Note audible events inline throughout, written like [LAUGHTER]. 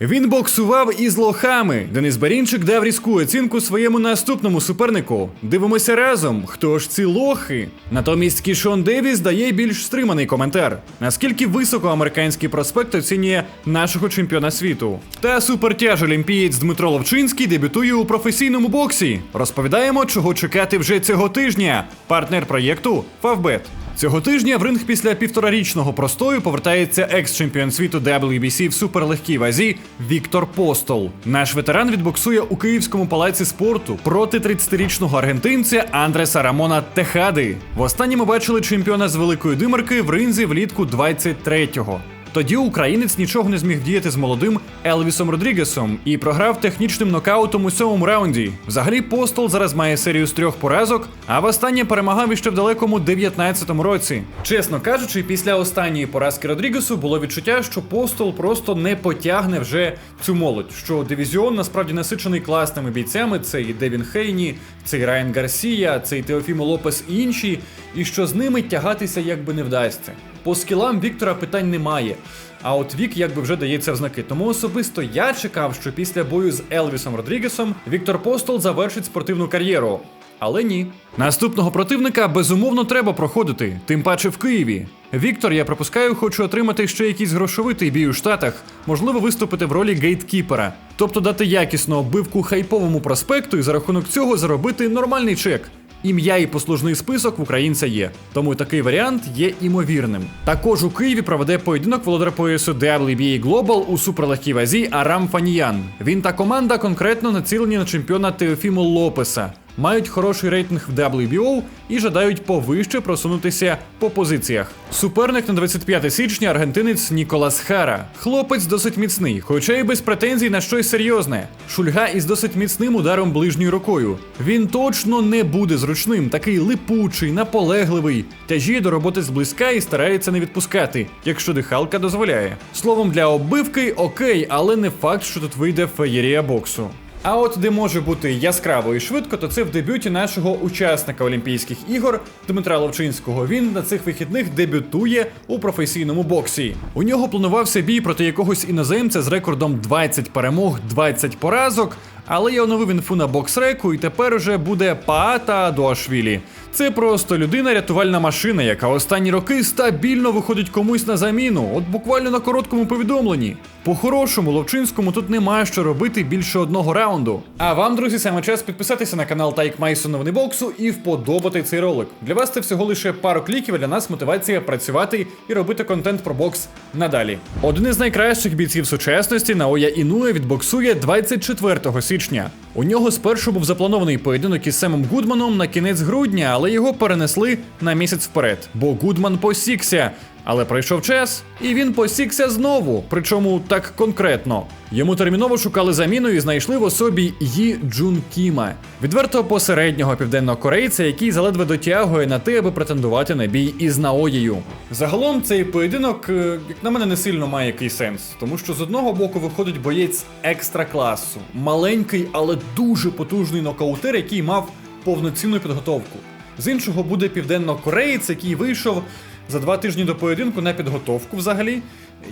Він боксував із лохами. Денис Барінчик дав різку оцінку своєму наступному супернику. Дивимося разом, хто ж ці лохи. Натомість Кішон Девіс дає більш стриманий коментар. Наскільки високо американський проспект оцінює нашого чемпіона світу. Та супертяж олімпієць Дмитро Ловчинський дебютує у професійному боксі. Розповідаємо, чого чекати вже цього тижня. Партнер проєкту Фавбет. Цього тижня в ринг після півторарічного простою повертається екс-чемпіон світу WBC в суперлегкій вазі Віктор Постол. Наш ветеран відбоксує у Київському палаці спорту проти 30-річного аргентинця Андреса Рамона Техади. Востаннє ми бачили чемпіона з великої димерки в ринзі влітку 23-го. Тоді українець нічого не зміг діяти з молодим Елвісом Родрігесом і програв технічним нокаутом у сьомому раунді. Взагалі, Постол зараз має серію з трьох поразок, а востаннє перемагав іще в далекому 19-му році. Чесно кажучи, після останньої поразки Родрігесу було відчуття, що Постол просто не потягне вже цю молодь. Що дивізіон насправді насичений класними бійцями. Це і Девін Хейні, це і Райан Гарсія, це і Теофімо Лопес і інші, і що з ними тягатися якби не вдасться. По скілам Віктора питань немає. А от Вік якби вже дається в знаки. Тому особисто я чекав, що після бою з Елвісом Родрігесом Віктор Постол завершить спортивну кар'єру. Але ні. Наступного противника безумовно треба проходити, тим паче в Києві. Віктор, я припускаю, хоче отримати ще якийсь грошовитий бій у Штатах, можливо, виступити в ролі гейткіпера, тобто дати якісну оббивку хайповому проспекту і за рахунок цього заробити нормальний чек. Ім'я і послужний список в українця є, тому такий варіант є імовірним. Також у Києві проведе поєдинок володар поясу WBA Global у суперлегкій вазі Арам Фаніян. Він та команда конкретно націлені на чемпіона Теофіму Лопеса. Мають хороший рейтинг в WBO і жадають повище просунутися по позиціях. Суперник на 25 січня аргентинець Ніколас Хара. Хлопець досить міцний, хоча й без претензій на щось серйозне. Шульга із досить міцним ударом ближньою рукою. Він точно не буде зручним, такий липучий, наполегливий, тяжіє до роботи зблизька і старається не відпускати, якщо дихалка дозволяє. Словом, для оббивки окей, але не факт, що тут вийде феєрія боксу. А от де може бути яскраво і швидко, то це в дебюті нашого учасника Олімпійських ігор Дмитра Ловчинського. Він на цих вихідних дебютує у професійному боксі. У нього планувався бій проти якогось іноземця з рекордом 20 перемог, 20 поразок. Але я оновив інфу на боксреку, і тепер уже буде Паата Дуашвілі. Це просто людина, рятувальна машина, яка останні роки стабільно виходить комусь на заміну, от буквально на короткому повідомленні. По-хорошому, Ловчинському тут нема що робити більше одного раунду. А вам, друзі, саме час підписатися на канал Тайк Майсон Новини боксу і вподобати цей ролик. Для вас це всього лише пару кліків, а для нас мотивація працювати і робити контент про бокс надалі. Один із найкращих бійців сучасності Наоя Інуе відбоксує 24 січня. У нього спершу був запланований поєдинок із Семом Гудманом на кінець грудня, але його перенесли на місяць вперед, бо Гудман посікся. Але пройшов час, і він посікся знову, причому так конкретно. Йому терміново шукали заміну і знайшли в особі Ї Джун Кіма, відверто посереднього південного корейця, який заледве дотягує на те, аби претендувати на бій із Наоєю. Загалом цей поєдинок, е, як на мене, не сильно має який сенс, тому що з одного боку виходить боєць екстра класу, маленький, але дуже потужний нокаутер, який мав повноцінну підготовку. З іншого буде південно-кореєць, який вийшов за два тижні до поєдинку на підготовку взагалі,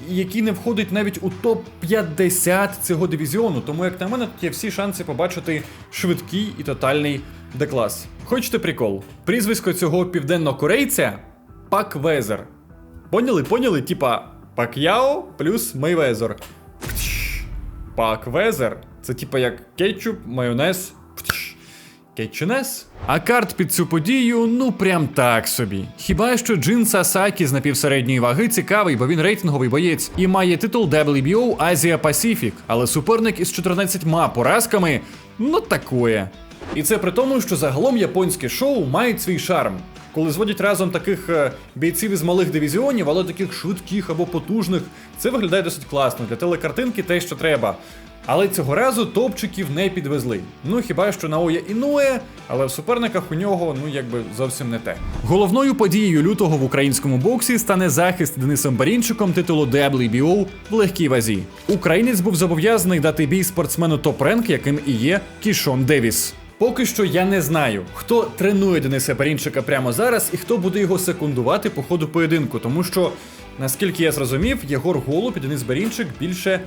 який не входить навіть у топ-50 цього дивізіону. Тому, як на мене, тут є всі шанси побачити швидкий і тотальний деклас. Хочете прикол? Прізвисько цього південно-корейця Пак Везер. Поняли, поняли? Типа Пак'яо плюс Мейвезер. Пак Везер. Це типа як кетчуп, майонез. Птш. Кетчунес? А карт під цю подію, ну прям так собі. Хіба що Джин Сасакі з напівсередньої ваги цікавий, бо він рейтинговий боєць і має титул WBO Азія Пасіфік, але суперник із 14 поразками ну такое. І це при тому, що загалом японське шоу мають свій шарм. Коли зводять разом таких е, бійців із малих дивізіонів, але таких швидких або потужних, це виглядає досить класно. Для телекартинки те, що треба. Але цього разу топчиків не підвезли. Ну хіба що Наоя Інуе, але в суперниках у нього ну якби зовсім не те. Головною подією лютого в українському боксі стане захист Денисом Барінчиком титулу WBO в легкій вазі. Українець був зобов'язаний дати бій спортсмену топ-ренк, яким і є Кішон Девіс. Поки що я не знаю, хто тренує Дениса Барінчика прямо зараз і хто буде його секундувати по ходу поєдинку, тому що, наскільки я зрозумів, Єгор Голуб і Денис Барінчик більше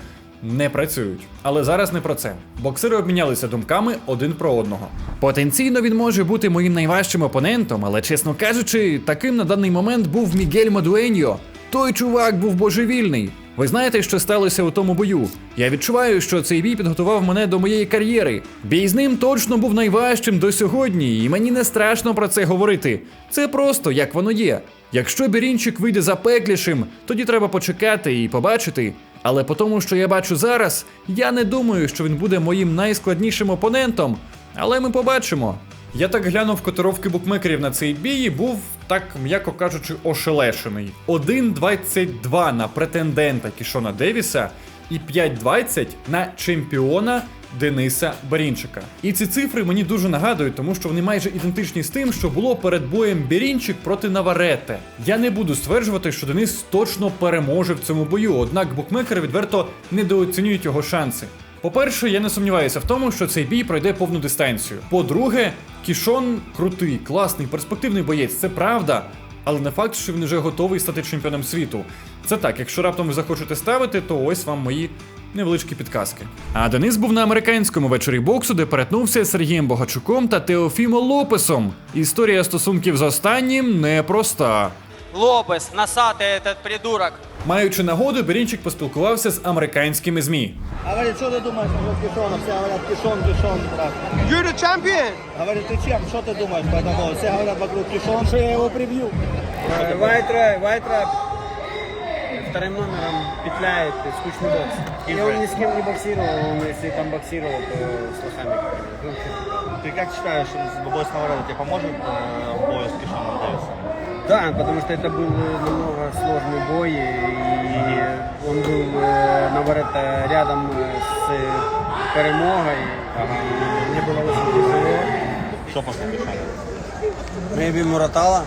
не працюють. Але зараз не про це. Боксери обмінялися думками один про одного. Потенційно він може бути моїм найважчим опонентом, але чесно кажучи, таким на даний момент був Мігель Мадуеньо. Той чувак був божевільний. Ви знаєте, що сталося у тому бою? Я відчуваю, що цей бій підготував мене до моєї кар'єри. Бій з ним точно був найважчим до сьогодні, і мені не страшно про це говорити. Це просто як воно є. Якщо Бірінчик вийде запеклішим, тоді треба почекати і побачити. Але по тому, що я бачу зараз, я не думаю, що він буде моїм найскладнішим опонентом. Але ми побачимо. Я так глянув котировки букмекерів на цей бій і був, так м'яко кажучи, ошелешений. 1.22 на претендента Кішона Девіса і 5.20 на чемпіона Дениса Берінчика. І ці цифри мені дуже нагадують, тому що вони майже ідентичні з тим, що було перед боєм Берінчик проти Наварете. Я не буду стверджувати, що Денис точно переможе в цьому бою, однак букмекери відверто недооцінюють його шанси. По-перше, я не сумніваюся в тому, що цей бій пройде повну дистанцію. По-друге, Кішон крутий, класний, перспективний боєць, це правда. Але не факт, що він вже готовий стати чемпіоном світу. Це так, якщо раптом ви захочете ставити, то ось вам мої невеличкі підказки. А Денис був на американському вечорі боксу, де перетнувся з Сергієм Богачуком та Теофімо Лопесом. Історія стосунків з останнім непроста. Лопес, носатый этот придурок. Маючи нагоду, Берінчик поспілкувався з американськими ЗМІ. Говорит, что ты думаешь насчет Кишона? Все говорят, Кишон, Кишон, брат. You're the champion! Говорит, ты чем? Что ты думаешь по этому? поводу? Все говорят вокруг Кишон, что я его прибью. Вайтра, Вайтра вторым номером петляет, и скучный бокс. И он ни с кем не боксировал, он если там боксировал, то с лохами. какими-то. Ты как считаешь, бой с Наварелло тебе поможет э, в бою с Кишоном Дэвисом? Да, потому что это был э, намного сложный бой, и он был э, наоборот э, рядом э, с э, перемогой. И мне было очень тяжело. Что после Кишона? Maybe Муратала,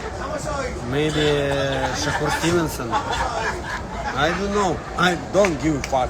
maybe э, Шахур Стивенсон. I don't know. I don't give a fuck.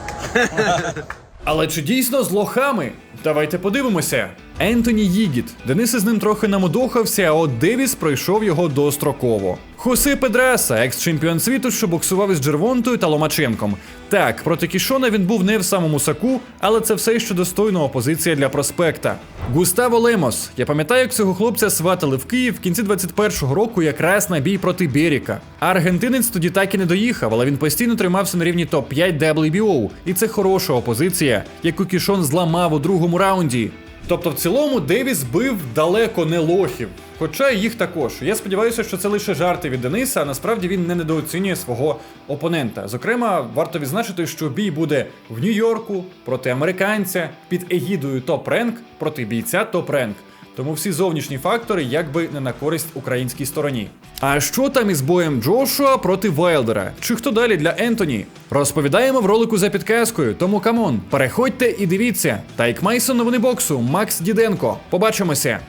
[LAUGHS] Але чи дійсно з лохами? Давайте подивимося. Ентоні Їгіт. Денис із ним трохи намудохався, а от Девіс пройшов його достроково. Хосе Педраса, екс-чемпіон світу, що боксував із Джервонтою та Ломаченком. Так, проти Кішона він був не в самому саку, але це все ще достойна опозиція для проспекта. Густаво Лемос. Я пам'ятаю, як цього хлопця сватали в Київ в кінці 21-го року якраз на бій проти Беріка. Аргентинець тоді так і не доїхав, але він постійно тримався на рівні топ-5 WBO. І це хороша опозиція, яку Кішон зламав у другому раунді. Тобто, в цілому Девіс бив далеко не лохів, хоча їх також. Я сподіваюся, що це лише жарти від Дениса, а насправді він не недооцінює свого опонента. Зокрема, варто відзначити, що бій буде в Нью-Йорку проти американця під егідою Топ Ренк проти бійця Топ Ренк. Тому всі зовнішні фактори якби не на користь українській стороні. А що там із боєм Джошуа проти Вайлдера? Чи хто далі для Ентоні? Розповідаємо в ролику за підказкою, тому камон, переходьте і дивіться. Тайк Майсон новини боксу, Макс Діденко. Побачимося.